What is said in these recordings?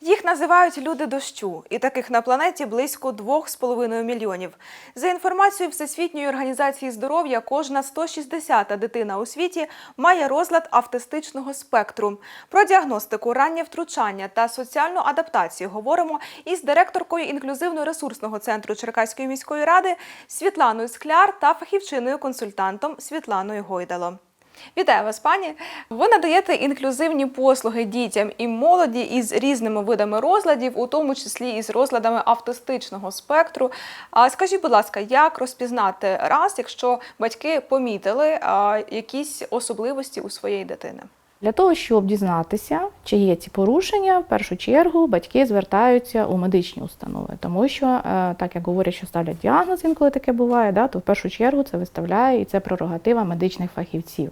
Їх називають люди дощу, і таких на планеті близько 2,5 мільйонів. За інформацією Всесвітньої організації здоров'я, кожна 160-та дитина у світі має розлад автистичного спектру. Про діагностику, раннє втручання та соціальну адаптацію говоримо із директоркою інклюзивно-ресурсного центру Черкаської міської ради Світланою Скляр та фахівчиною-консультантом Світланою Гойдало. Вітаю вас, пані. Ви надаєте інклюзивні послуги дітям і молоді із різними видами розладів, у тому числі із розладами автистичного спектру. А скажіть, будь ласка, як розпізнати раз, якщо батьки помітили якісь особливості у своєї дитини? Для того, щоб дізнатися, чи є ці порушення, в першу чергу батьки звертаються у медичні установи, тому що, е, так як говорять, що ставлять діагноз, інколи таке буває, да, то в першу чергу це виставляє і це прерогатива медичних фахівців.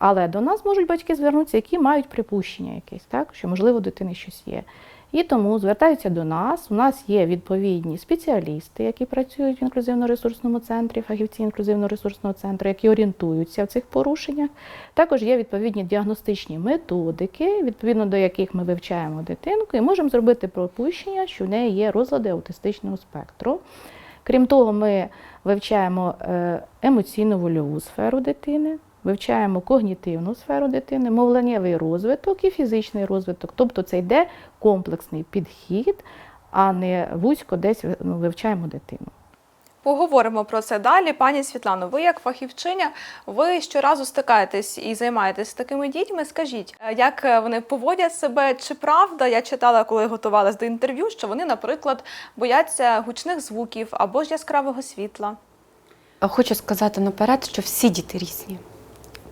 Але до нас можуть батьки звернутися, які мають припущення якесь, так, що можливо дитини щось є. І тому звертаються до нас. У нас є відповідні спеціалісти, які працюють в інклюзивно-ресурсному центрі, фахівці інклюзивно-ресурсного центру, які орієнтуються в цих порушеннях. Також є відповідні діагностичні методики, відповідно до яких ми вивчаємо дитинку і можемо зробити пропущення, що в неї є розлади аутистичного спектру. Крім того, ми вивчаємо е, емоційно-вольову сферу дитини, вивчаємо когнітивну сферу дитини, мовленнєвий розвиток і фізичний розвиток. Тобто це йде комплексний підхід, а не вузько десь ну, вивчаємо дитину. Поговоримо про це далі. Пані Світлано, ви як фахівчиня, ви щоразу стикаєтесь і займаєтесь такими дітьми. Скажіть, е, як вони поводять себе? Чи правда я читала, коли готувалась до інтерв'ю, що вони, наприклад, бояться гучних звуків або ж яскравого світла? Хочу сказати наперед, що всі діти різні.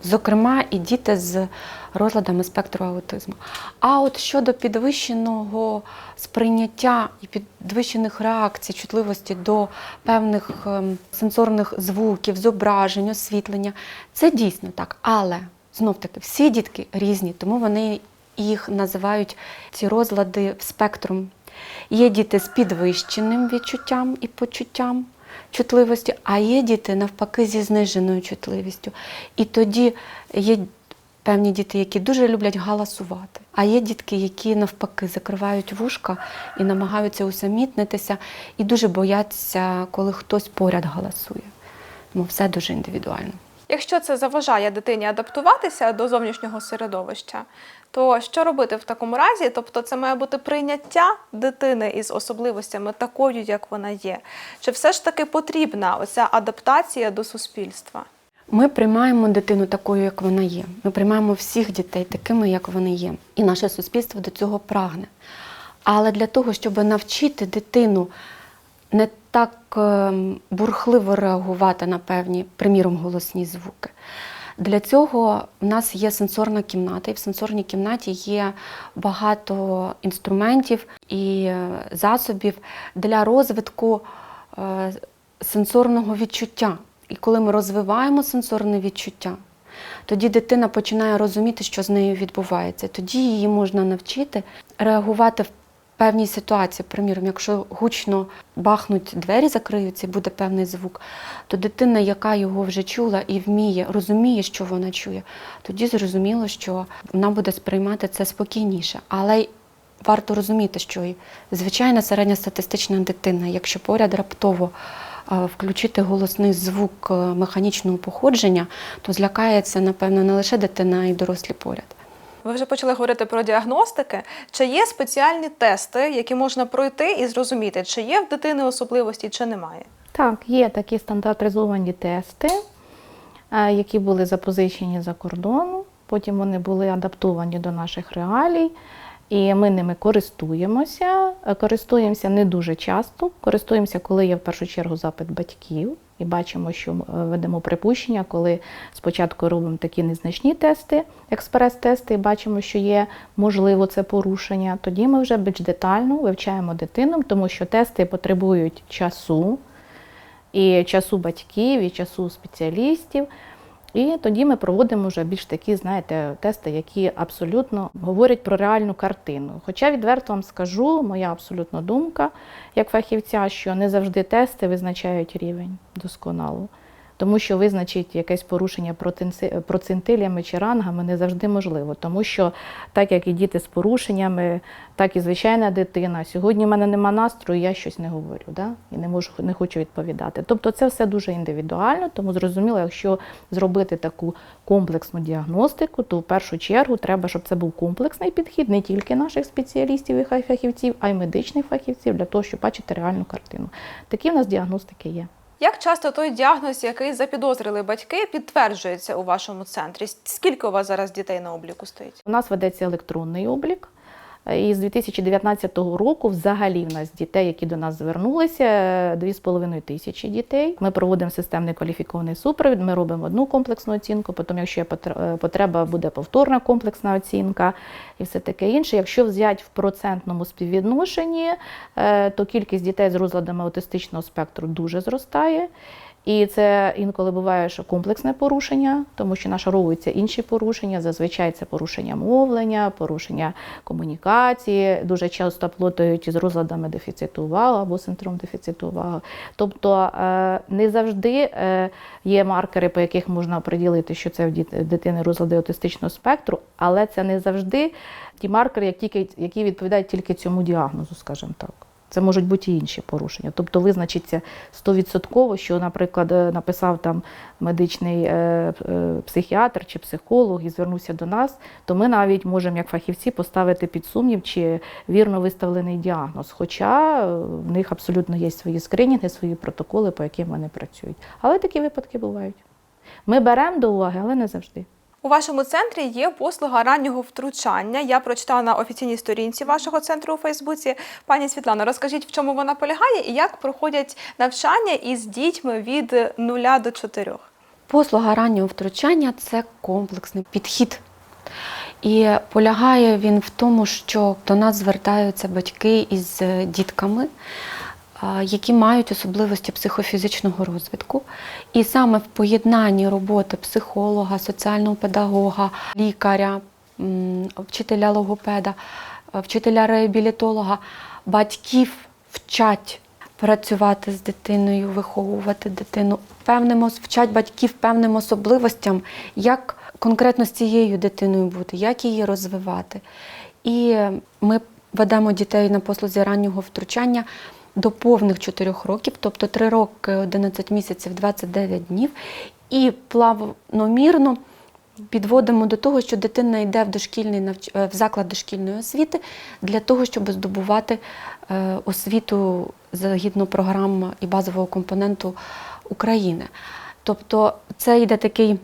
Зокрема, і діти з розладами спектру аутизму. А от щодо підвищеного сприйняття і підвищених реакцій, чутливості до певних ем, сенсорних звуків, зображень, освітлення, це дійсно так. Але знов-таки всі дітки різні, тому вони їх називають ці розлади спектром. Є діти з підвищеним відчуттям і почуттям чутливості, а є діти навпаки зі зниженою чутливістю. І тоді є певні діти, які дуже люблять галасувати, а є дітки, які навпаки закривають вушка і намагаються усамітнитися, і дуже бояться, коли хтось поряд галасує. Тому все дуже індивідуально. Якщо це заважає дитині адаптуватися до зовнішнього середовища, то що робити в такому разі? Тобто, це має бути прийняття дитини із особливостями такою, як вона є. Чи все ж таки потрібна оця адаптація до суспільства? Ми приймаємо дитину такою, як вона є. Ми приймаємо всіх дітей такими, як вони є. І наше суспільство до цього прагне. Але для того, щоб навчити дитину не так ем, бурхливо реагувати на певні, приміром, голосні звуки. Для цього в нас є сенсорна кімната, і в сенсорній кімнаті є багато інструментів і е, засобів для розвитку е, сенсорного відчуття. І коли ми розвиваємо сенсорне відчуття, тоді дитина починає розуміти, що з нею відбувається. Тоді її можна навчити реагувати в певній ситуації. Приміром, якщо гучно бахнуть двері, закриються, буде певний звук, то дитина, яка його вже чула і вміє, розуміє, що вона чує, тоді зрозуміло, що вона буде сприймати це спокійніше. Але варто розуміти, що і звичайна середньостатистична дитина, якщо поряд раптово е, включити голосний звук е, механічного походження, то злякається, напевно, не лише дитина, а й дорослі поряд. Ви вже почали говорити про діагностики. Чи є спеціальні тести, які можна пройти і зрозуміти, чи є в дитини особливості, чи немає? Так, є такі стандартизовані тести, е, які були запозичені за кордону, потім вони були адаптовані до наших реалій, і ми ними користуємося. Е, Користуємося не дуже часто, користуємося, коли є в першу чергу запит батьків. І бачимо, що е, ведемо припущення, коли спочатку робимо такі незначні тести, експрес-тести, і бачимо, що є можливо це порушення. Тоді ми вже більш детально вивчаємо дитину, тому що тести потребують часу, і часу батьків, і часу спеціалістів. І тоді ми проводимо вже більш такі, знаєте, тести, які абсолютно говорять про реальну картину. Хоча відверто вам скажу, моя абсолютно думка як фахівця, що не завжди тести визначають рівень досконало. Тому що визначити якесь порушення проценти- процентилями чи рангами не завжди можливо, тому що так як і діти з порушеннями, так і звичайна дитина. Сьогодні в мене нема настрою, я щось не говорю, да? і не можу не хочу відповідати. Тобто це все дуже індивідуально, тому зрозуміло, якщо зробити таку комплексну діагностику, то в першу чергу треба, щоб це був комплексний підхід не тільки наших спеціалістів і фахівців, а й медичних фахівців для того, щоб бачити реальну картину. Такі в нас діагностики є. Як часто той діагноз, який запідозрили батьки, підтверджується у вашому центрі? Скільки у вас зараз дітей на обліку стоїть? У нас ведеться електронний облік. І з 2019 року взагалі в нас дітей, які до нас звернулися, 2,5 тисячі дітей. Ми проводимо системний кваліфікований супровід, ми робимо одну комплексну оцінку, потім, якщо є е, потреба, буде повторна комплексна оцінка і все таке інше. Якщо взяти в процентному співвідношенні, е, то кількість дітей з розладами аутистичного спектру дуже зростає. І це інколи буває, що комплексне порушення, тому що нашаровуються інші порушення. Зазвичай це порушення мовлення, порушення комунікації, дуже часто плутають із розладами дефіциту уваги або синдром дефіциту уваги. Тобто е, не завжди е, є маркери, по яких можна приділити, що це в дитини розлади аутистичного спектру, але це не завжди ті маркери, які відповідають тільки цьому діагнозу, скажімо так. Це можуть бути і інші порушення. Тобто визначиться стовідсотково, що, наприклад, е, написав там медичний е, е, психіатр чи психолог і звернувся до нас, то ми навіть можемо, як фахівці, поставити під сумнів, чи вірно виставлений діагноз. Хоча в них абсолютно є свої скринінги, свої протоколи, по яким вони працюють. Але такі випадки бувають. Ми беремо до уваги, але не завжди. У вашому центрі є послуга раннього втручання. Я прочитала на офіційній сторінці вашого центру у Фейсбуці. Пані Світлано, розкажіть, в чому вона полягає і як проходять навчання із дітьми від 0 до 4? Послуга раннього втручання це комплексний підхід. І полягає він в тому, що до нас звертаються батьки із дітками, які мають особливості психофізичного розвитку. І саме в поєднанні роботи психолога, соціального педагога, лікаря, вчителя логопеда, е, вчителя реабілітолога, батьків вчать працювати з дитиною, виховувати дитину, певним вчать батьків певним особливостям, як конкретно з цією дитиною бути, як її розвивати. І ми ведемо дітей на послузі раннього втручання до повних 4 років, тобто 3 роки, 11 місяців, 29 днів, і плавномірно підводимо до того, що дитина йде в дошкільний навч... е, в заклад дошкільної освіти для того, щоб здобувати е, освіту згідно програм і базового компоненту України. Тобто це йде такий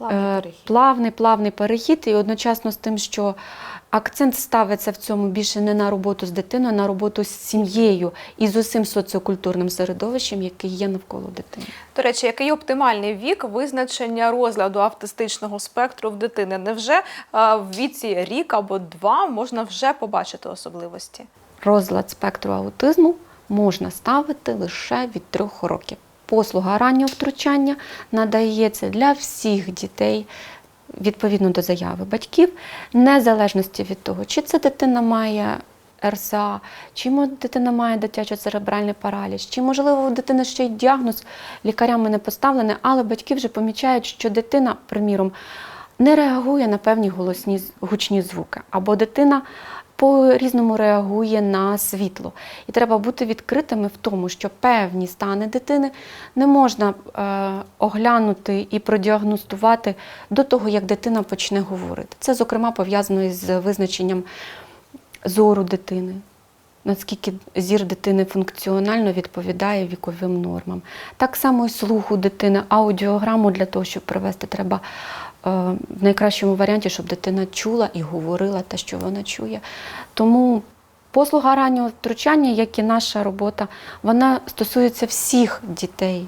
е, плавний, плавний перехід, і одночасно з тим, що акцент ставиться в цьому більше не на роботу з дитиною, а на роботу з сім'єю і з усім соціокультурним середовищем, яке є навколо дитини. До речі, який оптимальний вік визначення розладу автистичного спектру в дитини? Невже е, в віці рік або два можна вже побачити особливості? Розлад спектру аутизму можна ставити лише від трьох років. Послуга раннього втручання надається для всіх дітей відповідно до заяви батьків, незалежності від того, чи це дитина має РСА, чи дитина має дитячо-церебральний параліч, чи можливо у дитини ще й діагноз лікарями не поставлений, але батьки вже помічають, що дитина, приміром, не реагує на певні голосні гучні звуки, або дитина по-різному реагує на світло. І треба бути відкритими в тому, що певні стани дитини не можна е, оглянути і продіагностувати до того, як дитина почне говорити. Це, зокрема, пов'язано із визначенням зору дитини. Наскільки зір дитини функціонально відповідає віковим нормам. Так само і слуху дитини, аудіограму для того, щоб провести, треба е, в найкращому варіанті, щоб дитина чула і говорила те, що вона чує. Тому послуга раннього втручання, як і наша робота, вона стосується всіх дітей,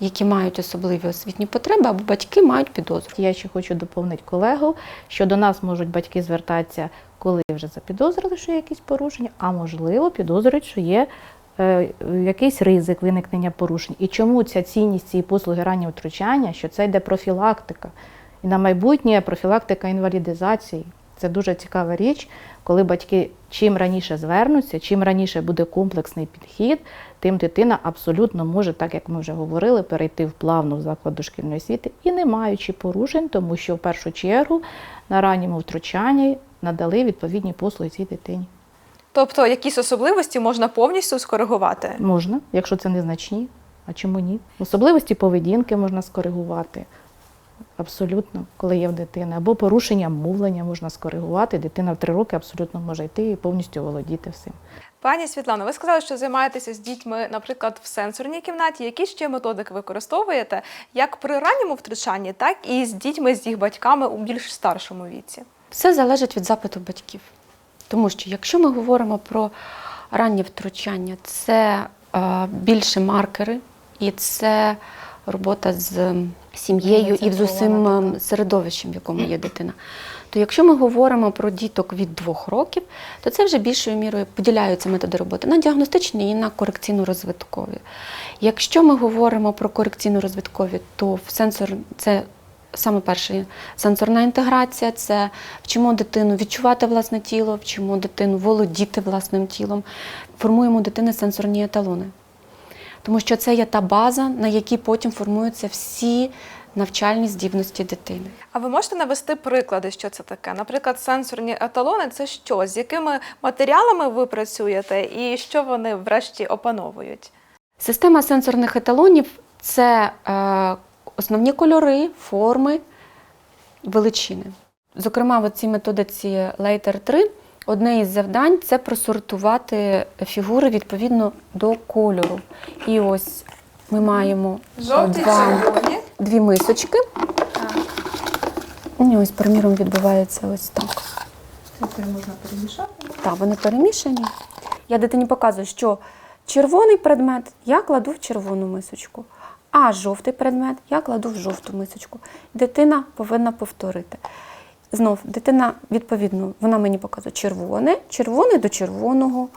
які мають особливі освітні потреби, або батьки мають підозру. Я ще хочу доповнити колегу, що до нас можуть батьки звертатися, коли вже запідозрили, що є якісь порушення, а можливо, підозрюють, що є е, якийсь ризик виникнення порушень. І чому ця цінність цієї послуги раннього втручання, що це йде профілактика. І на майбутнє профілактика інвалідизації. Це дуже цікава річ, коли батьки чим раніше звернуться, чим раніше буде комплексний підхід, тим дитина абсолютно може, так як ми вже говорили, перейти в плавну в заклад дошкільної освіти і не маючи порушень, тому що в першу чергу на ранньому втручанні надали відповідні послуги цій дитині. Тобто якісь особливості можна повністю скоригувати. Можна, якщо це незначні. А чому ні? Особливості поведінки можна скоригувати. Абсолютно, коли є в дитини. Або порушення мовлення можна скоригувати. Дитина в три роки абсолютно може йти і повністю володіти всім. Пані Світлано, ви сказали, що займаєтеся з дітьми, наприклад, в сенсорній кімнаті. Які ще методики використовуєте як при ранньому втручанні, так і з дітьми, з їх батьками у більш старшому віці? Все залежить від запиту батьків. Тому що якщо ми говоримо про раннє втручання, це е, більше маркери і це робота з сім'єю і з усім е, середовищем, в якому є дитина. То якщо ми говоримо про діток від двох років, то це вже більшою мірою поділяються методи роботи на діагностичні і на корекційно-розвиткові. Якщо ми говоримо про корекційно-розвиткові, то в сенсор це саме перше сенсорна інтеграція, це вчимо дитину відчувати власне тіло, вчимо дитину володіти власним тілом, формуємо дитини сенсорні еталони. Тому що це є та база, на якій потім формуються всі навчальні здібності дитини. А ви можете навести приклади, що це таке? Наприклад, сенсорні еталони це що? З якими матеріалами ви працюєте і що вони врешті опановують? Система сенсорних еталонів це е, основні кольори, форми, величини. Зокрема, в цій методиці Later 3 одне із завдань це просортувати фігури відповідно до кольору. І ось ми маємо два, червоні. дві мисочки. І ось, приміром, відбувається ось так. Це можна перемішати. Так, вони перемішані. Я дитині показую, що червоний предмет я кладу в червону мисочку, а жовтий предмет я кладу в жовту мисочку. Дитина повинна повторити. Знов, дитина, відповідно, вона мені показує червоне, червоне до червоного,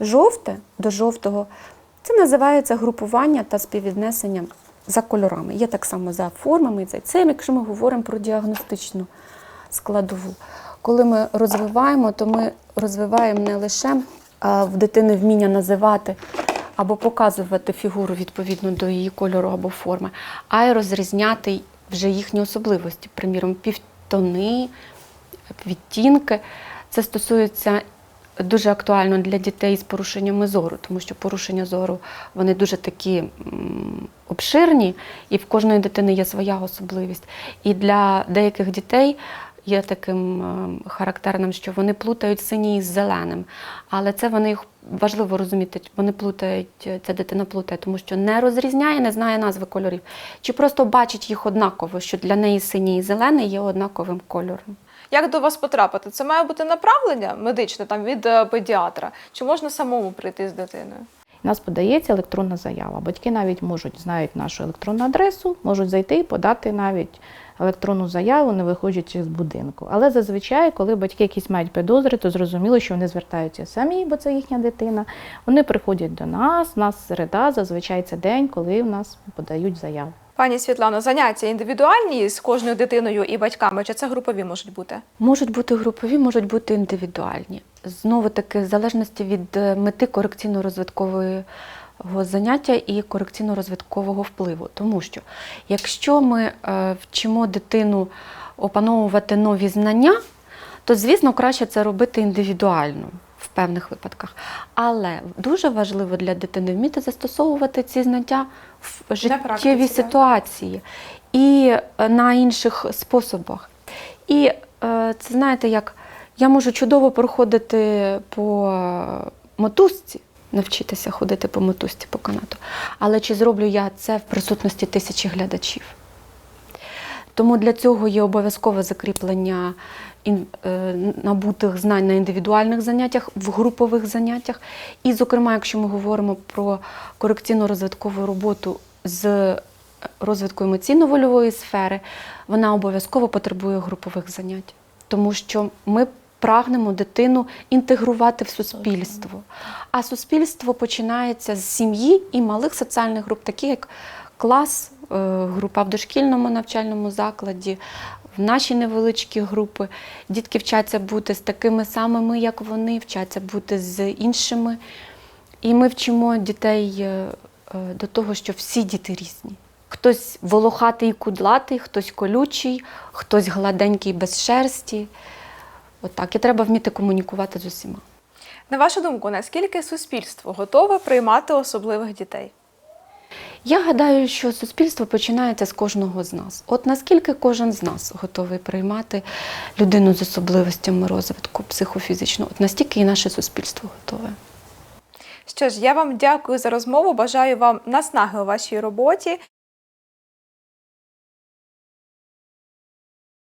жовте до жовтого. Це називається групування та співвіднесення за кольорами. Є так само за формами. Це якщо ми говоримо про діагностичну складову. Коли ми розвиваємо, то ми розвиваємо не лише в дитини вміння називати або показувати фігуру відповідно до її кольору або форми, а й розрізняти вже їхні особливості, приміром, півтони, відтінки. Це стосується дуже актуально для дітей з порушеннями зору, тому що порушення зору вони дуже такі обширні, і в кожної дитини є своя особливість. І для деяких дітей є таким е, характерним, що вони плутають синій із зеленим. Але це вони їх важливо розуміти, вони плутають, ця дитина плутає, тому що не розрізняє, не знає назви кольорів. Чи просто бачить їх однаково, що для неї синій і зелений є однаковим кольором. Як до вас потрапити? Це має бути направлення медичне там від е, педіатра? Чи можна самому прийти з дитиною? У нас подається електронна заява. Батьки навіть можуть знають нашу електронну адресу, можуть зайти і подати навіть електронну заяву, не виходячи з будинку. Але зазвичай, коли батьки якісь мають підозри, то зрозуміло, що вони звертаються самі, бо це їхня дитина. Вони приходять до нас. У нас середа, зазвичай це день, коли в нас подають заяву. Пані Світлано, заняття індивідуальні з кожною дитиною і батьками, чи це групові можуть бути? Можуть бути групові, можуть бути індивідуальні. Знову таки, в залежності від е, мети корекційно-розвиткового заняття і корекційно-розвиткового впливу. Тому що якщо ми е, вчимо дитину опановувати нові знання, то, звісно, краще це робити індивідуально певних випадках. Але дуже важливо для дитини вміти застосовувати ці знання в життєвій практиці, ситуації і е, на інших способах. І е, це знаєте, як я можу чудово проходити по мотузці, навчитися ходити по мотузці по канату. Але чи зроблю я це в присутності тисячі глядачів? Тому для цього є обов'язкове закріплення е, набутих знань на індивідуальних заняттях, в групових заняттях. І, зокрема, якщо ми говоримо про корекційно-розвиткову роботу з розвитку емоційно-вольової сфери, вона обов'язково потребує групових занять, тому що ми прагнемо дитину інтегрувати в суспільство. А суспільство починається з сім'ї і малих соціальних груп, такі як клас, е, група в дошкільному навчальному закладі, в наші невеличкі групи. Дітки вчаться бути з такими самими, як вони, вчаться бути з іншими. І ми вчимо дітей е, е, до того, що всі діти різні. Хтось волохатий і кудлатий, хтось колючий, хтось гладенький без шерсті. Отак. І треба вміти комунікувати з усіма. На вашу думку, наскільки суспільство готове приймати особливих дітей? Я гадаю, що суспільство починається з кожного з нас. От наскільки кожен з нас готовий приймати людину з особливостями розвитку психофізичного, от настільки і наше суспільство готове. Що ж, я вам дякую за розмову. Бажаю вам наснаги у вашій роботі.